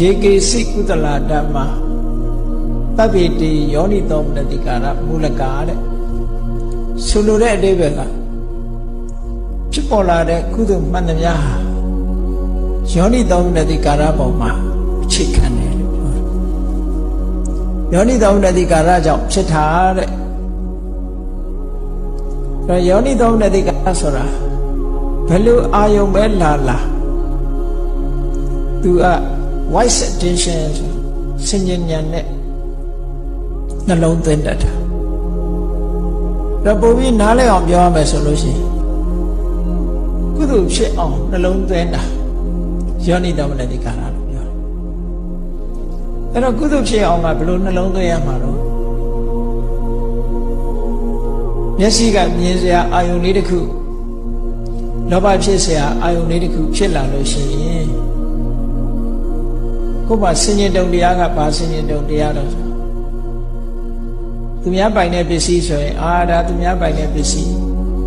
ရေကေစိကုသလာဓမ္မတပ္ပိတိယောနိသောမနတိကာရမူလကာတဲ့ဆိုလိုတဲ့အဓိပ္ပာယ်ကဖြစ်ပေါ်လာတဲ့ကုသိုလ်မှန်သမျှဟာယောနိသောမနတိကာရပေါ်မှာအခြေခံတယ်လို့ပြောတယ်ယောနိသောမနတိကာရကြောင့်ဖြစ်တာတဲ့အဲယောနိသောမနတိကာရဆိုတာဘယ်လိုအာယုံပဲလာလာသူက wise attention စဉ္ညာဉာဏ်နဲ့နှလုံးသွင်းတတ်တာတော့ပုံပြီးနားလဲအောင်ပြောရမယ်ဆိုလို့ရှိရင်ကုသိုလ်ဖြစ်အောင်နှလုံးသွင်းတာယောနိတော်မနတိကာရလို့ပြောတယ်အဲ့တော့ကုသိုလ်ဖြစ်အောင်ကဘယ်လိုနှလုံးသွင်းရမှာတော့မျက်စိကမြင်စရာအာယုန်လေးတစ်ခုလောဘဖြစ်စရာအာယုန်လေးတစ်ခုဖြစ်လာလို့ရှိရင် ကို့မှာဆင်ញင်တုံတရားကဘာဆင်ញင်တုံတရားတော့ဆိုသူများပိုင်တဲ့ပစ္စည်းဆိုရင်အာဒါသူများပိုင်တဲ့ပစ္စည်း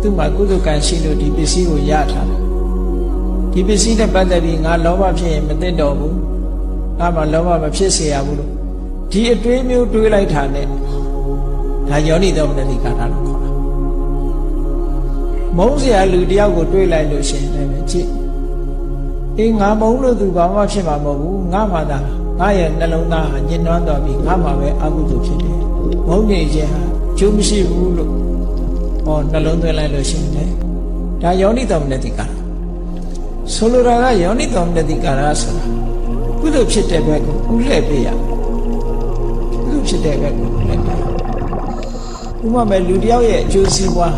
သူ့မှာကုသကံရှိလို့ဒီပစ္စည်းကိုရထားတယ်ဒီပစ္စည်းနဲ့ပတ်သက်ပြီးငါလောဘဖြစ်ရင်မသိတော့ဘူးငါမှလောဘမဖြစ်စေရဘူးလို့ဒီအတွေးမျိုးတွေးလိုက်တာနဲ့ဒါယောနိတော်မတိကာထာလို့ခေါ်တာမုန်းစရာလူတယောက်ကိုတွေးလိုက်လို့ရှင်လည်းကြည့် အေးငါမုန်းလို့သူဘာမှဖြစ်မှာမဟုတ်ဘူးငါမှသာငါရဲ့နှလုံးသားဟာညှဉ်းနှွမ်းတော်ပြီးငါမှပဲအကုသိုလ်ဖြစ်တယ်မုန်းနေခြင်းဟာကျိုးမရှိဘူးလို့ဟောနှလုံးသွင်းလိုက်လို့ရှိရင်လည်းဒါယောနိတော်မနတိကာရဆိုလိုတာကယောနိတော်မနတိကာရဆိုတာကုသိုလ်ဖြစ်တဲ့ဘက်ကိုဥလှည့်ပေးရကုသိုလ်ဖြစ်တဲ့ဘက်ကိုဥလှည့်ပေးရဥပမာလူတယောက်ရဲ့အကျိုးစီးပွား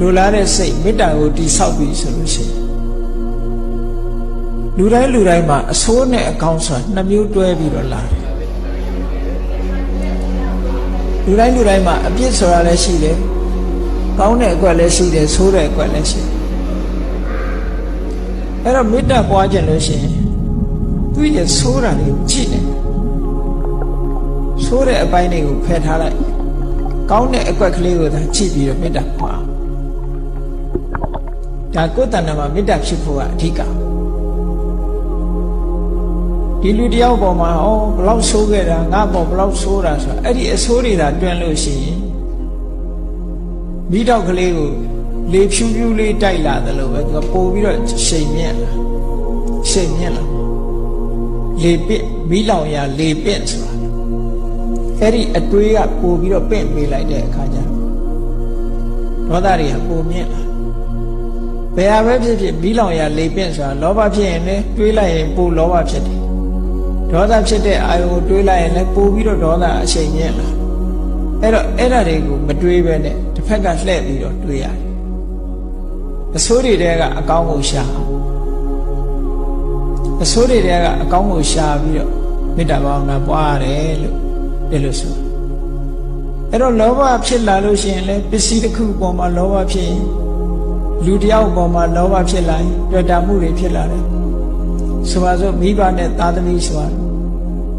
လိုလားတဲ့စိတ်မေတ္တာကိုတိဆောက်ပြီးဆိုလို့ရှိရင် လူတိုင်းလူတိုင်းမှာအဆိုးနဲ့အကောင်းဆိုတာနှစ်မျိုးတွဲပြီးတော့လာတယ်လူတိုင်းလူတိုင်းမှာအပြစ်ဆိုတာလည်းရှိတယ်ကောင်းတဲ့အကွက်လည်းရှိတယ်ဆိုးတဲ့အကွက်လည်းရှိတယ်အဲ့တော့မေတ္တာပွားခြင်းလို့ရှိရင်သူ့ရဲ့ဆိုးတာတွေကိုကြည့်နေဆိုးတဲ့အပိုင်းတွေကိုဖယ်ထားလိုက်ကောင်းတဲ့အကွက်ကလေးကိုသာကြည့်ပြီးတော့မေတ္တာပွားဒါကိုယ်တဏ္ဍာမှာမေတ္တာဖြစ်ဖို့ကအဓိက ဒီလူတယောက်ပေါ်မှာဩဘလောက်ဆိုးခဲ့တာငါပေါ်ဘလောက်ဆိုးတာဆိုတာအဲ့ဒီအဆိုးတွေသာတွင်လို့ရှိရင်မိတော့ကလေးကိုလေဖြူဖြူလေးတိုက်လာတယ်လို့ပဲသူကပို့ပြီးတော့ရှိန်မြက်လာရှိန်မြက်လာလေပစ်မိလောင်ရလေပင့်ဆိုတာအဲ့ဒီအတွေးကပို့ပြီးတော့ပင့်ပေးလိုက်တဲ့အခါကျတော့ဒေါသတွေကပိုမြင့်လာဘယ်ဟာပဲဖြစ်ဖြစ်မိလောင်ရလေပင့်ဆိုတာလောဘဖြစ်ရင်လည်းတွေးလိုက်ရင်ပိုလောဘဖြစ်တယ် ဒေါသဖြစ်တဲ့အာယုံကိုတွေးလိုက်ရင်လည်းပို့ပြီးတော့ဒေါသအရှိန်မြင့်လာအဲ့တော့အဲ့ဒါတွေကိုမတွေးဘဲနဲ့တစ်ဖက်ကလှည့်ပြီးတော့တွေးရတယ်အဆိုးတွေတဲကအကောင်းကိုရှာအဆိုးတွေတဲကအကောင်းကိုရှာပြီးတော့မေတ္တာဘာဝနာပွားရတယ်လို့ဒီလိုဆိုအဲ့တော့လောဘဖြစ်လာလို့ရှိရင်လည်းပစ္စည်းတစ်ခုပေါ်မှာလောဘဖြစ်ရင်လူတယောက်ပေါ်မှာလောဘဖြစ်လာရင်တွေ့တာမှုတွေဖြစ်လာတယ် ဆိုပါစို့မိဘနဲ့သားသမီးဆိုတာ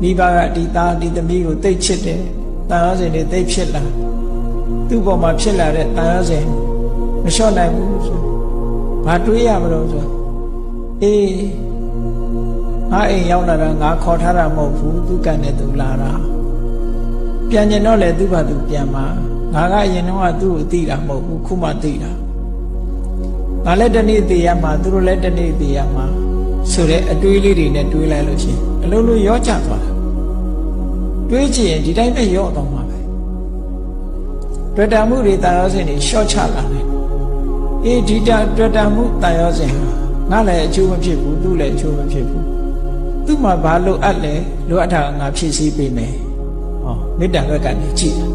မိဘကဒီသားဒီသမီးကိုတိတ်ချစ်တယ်တန်ရောစင်တွေတိတ်ဖြစ်လာသူ့ပေါ်မှာဖြစ်လာတဲ့တန်ရောစင်မလျှော့နိုင်ဘူးဆိုဘာတွေးရမလို့ဆိုအေးငါအိမ်ရောက်လာတာငါခေါ်ထားတာမဟုတ်ဘူးသူကနဲ့သူလာတာပြန်ကျင်တော့လေသူ့ဘာသူပြန်มาငါကအရင်တော့သူ့ကိုသိတာမဟုတ်ဘူးခုမှသိတာငါလည်းတနေ့သိရမှာသူတို့လည်းတနေ့သိရမှာ ဆိုတဲ့အတွေးလေးတွေနဲ့တွေးလိုက်လို့ရှိရင်အလုံးလုံးရောကြသွားတာတွေးကြည့်ရင်ဒီတိုင်းပဲရော့တော့မှာပဲတွေ့တာမှုတွေတာရောစင်တွေရှော့ချလာတယ်အေးဒီတာတွေ့တာမှုတာရောစင်ဟာငါလည်းအကျိုးမဖြစ်ဘူးသူ့လည်းအကျိုးမဖြစ်ဘူးသူ့မှာဘာလို့အပ်လဲလိုအပ်တာငါဖြည့်ဆည်းပေးမယ်ဟောမေတ္တာဘက်ကနေကြည့်တာ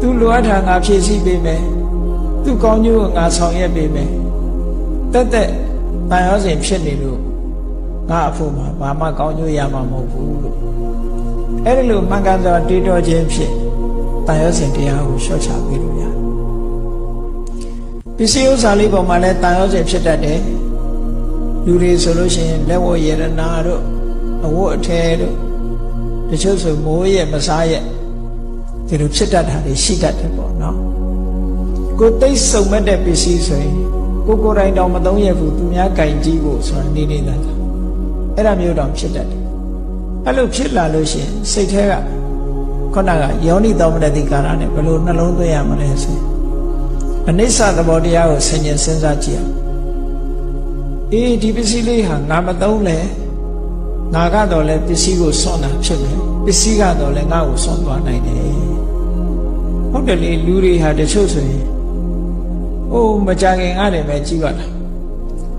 သူလိုအပ်တာငါဖြည့်ဆည်းပေးမယ်သူကောင်းကျိုးကိုငါဆောင်ရွက်ပေးမယ်တက်တက်တန်ရောစင်ဖြစ်နေလို့ ငါအဖို့မှာဘာမှကောင်းကျိုးရမှာမဟုတ်ဘူးလို့အဲ့ဒီလိုမှန်ကန်စွာတွေးတောခြင်းဖြင့်တန်ရောစင်တရားကိုရှော့ချပေးလို့ရတယ်ပစ္စည်းဥစ္စာလေးပေါ်မှာလည်းတန်ရောစင်ဖြစ်တတ်တယ်လူတွေဆိုလို့ရှိရင်လက်ဝတ်ရတနာတို့အဝတ်အထည်တို့တချို့ဆိုမိုးရဲ့မစားရဲ့ဒီလိုဖြစ်တတ်တာတွေရှိတတ်တယ်ပေါ့နော်ကိုသိစုံမဲ့တဲ့ပစ္စည်းဆိုရင်ကိုကိုယ်တိုင်တောင်မသုံးရဘူးသူများကင်ကြည့်ဖို့ဆိုတာနေနေတာ အဲ့ဒါမျိုးတောင်ဖြစ်တတ်တယ်အဲ့လိုဖြစ်လာလို့ရှိရင်စိတ်ထဲကခုနကယောနိသောမနတိကာရနဲ့ဘယ်လိုနှလုံးသွင်းရမလဲဆိုရင်အနိစ္စသဘောတရားကိုဆင်ញင်စဉ်းစားကြည့်အောင်အေးဒီပစ္စည်းလေးဟာငါမသုံးလဲငါကတော့လည်းပစ္စည်းကိုစွန့်တာဖြစ်မယ်ပစ္စည်းကတော့လည်းငါ့ကိုစွန့်သွားနိုင်တယ်ဟုတ်တယ်လေလူတွေဟာတချို့ဆိုရင်အိုးမကြခင်ငါတယ်ပဲကြည့်ပါလား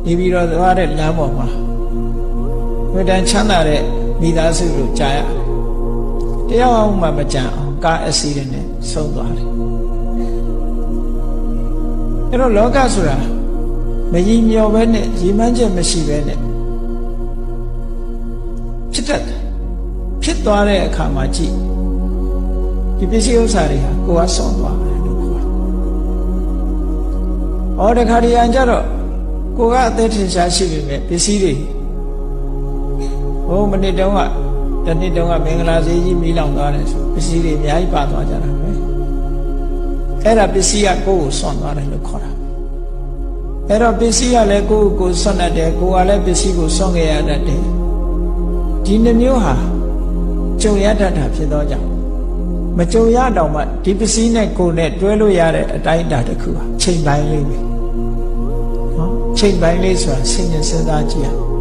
နေပြီးတော့သွားတဲ့လမ်းပေါ်မှာ ဝိတန်ချမ်းသာတဲ့မိသားစုကိုကြားရတယ်တယောက်အောင်မှမကြံအောင်ကားအက်ဆီဒန့်နဲ့ဆုံးသွားတယ်အဲ့တော့လောကဆိုတာမကြီးမျောပဲနဲ့ရီမန်းချက်မရှိပဲနဲ့ဖြစ်တတ်တယ်ဖြစ်သွားတဲ့အခါမှာကြည့်ဒီပစ္စည်းဥစ္စာတွေဟာကိုယ်ကဆုံးသွားတယ်လို့ခေါ်တယ်။အော်တခါတည်းအကြတော့ကိုကအသက်ထင်ရှားရှိပေမဲ့ပစ္စည်းတွေ ဟိုမနစ်တုန်းကတနှစ်တုန်းကမင်္ဂလာဈေးကြီးမီးလောင်သွားတယ်ဆိုပစ္စည်းတွေအများကြီးပါသွားကြတာပဲ။အဲ့ဒါပစ္စည်းကကိုယ်ကိုဆွန့်သွားတယ်လို့ခေါ်တာ။အဲ့တော့ပစ္စည်းကလည်းကိုယ့်ကိုယ်ဆွန့်တတ်တယ်ကိုယ်ကလည်းပစ္စည်းကိုဆွန့်ခဲ့ရတတ်တယ်။ဒီနှမျိုးဟာကြုံရတတ်တာဖြစ်သောကြောင့်မကြုံရတော့မှဒီပစ္စည်းနဲ့ကိုယ်နဲ့တွဲလို့ရတဲ့အတိုင်းအတာတစ်ခုဟာချိန်ပိုင်းလေးပဲနော်ချိန်ပိုင်းလေးဆိုတာစဉ်းကျင်စဉ်းစားကြည့်ရ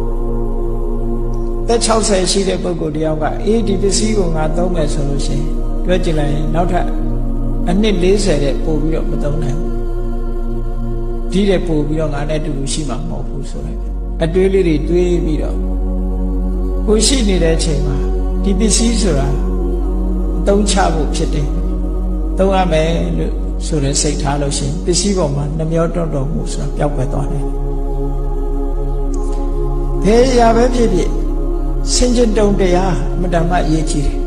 သက်60ရှိတဲ့ပုဂ္ဂိုလ်တယောက်ကအေးဒီပစ္စည်းကိုငါသုံးမယ်ဆိုလို့ရှိရင်တွဲကြည့်လိုက်ရင်နောက်ထပ်အနှစ်40တဲ့ပို့ပြီးတော့မသုံးနိုင်ဘူးဒီတဲ့ပို့ပြီးတော့ငါနဲ့အတူတူရှိမှာမဟုတ်ဘူးဆိုလိုက်အတွေးလေးတွေတွေးပြီးတော့ကိုရှိနေတဲ့အချိန်မှာဒီပစ္စည်းဆိုတာသုံးချဖို့ဖြစ်တယ်သုံးရမယ်လို့ဆိုတဲ့စိတ်ထားလို့ရှိရင်ပစ္စည်းပေါ်မှာနှမျောတွန့်တော်မှုဆိုတာပျောက်ကွယ်သွားတယ်ဘယ်ရာပဲဖြစ်ဖြစ် စင်ကြင်တုံတရားအမတ္တမအရေးကြီးတယ်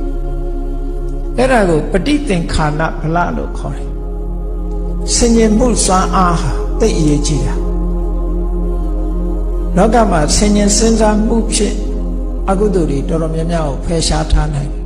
အဲ့ဒါကိုပဋိသင်္ခါရဗလလို့ခေါ်တယ်စင်ကြင်မှုစွမ်းအားဟာသိအရေးကြီးတာလောကမှာဆင်ញင်စဉ်းစားမှုဖြင့်အကုသိုလ်တွေတော်တော်များများကိုဖယ်ရှားထားနိုင်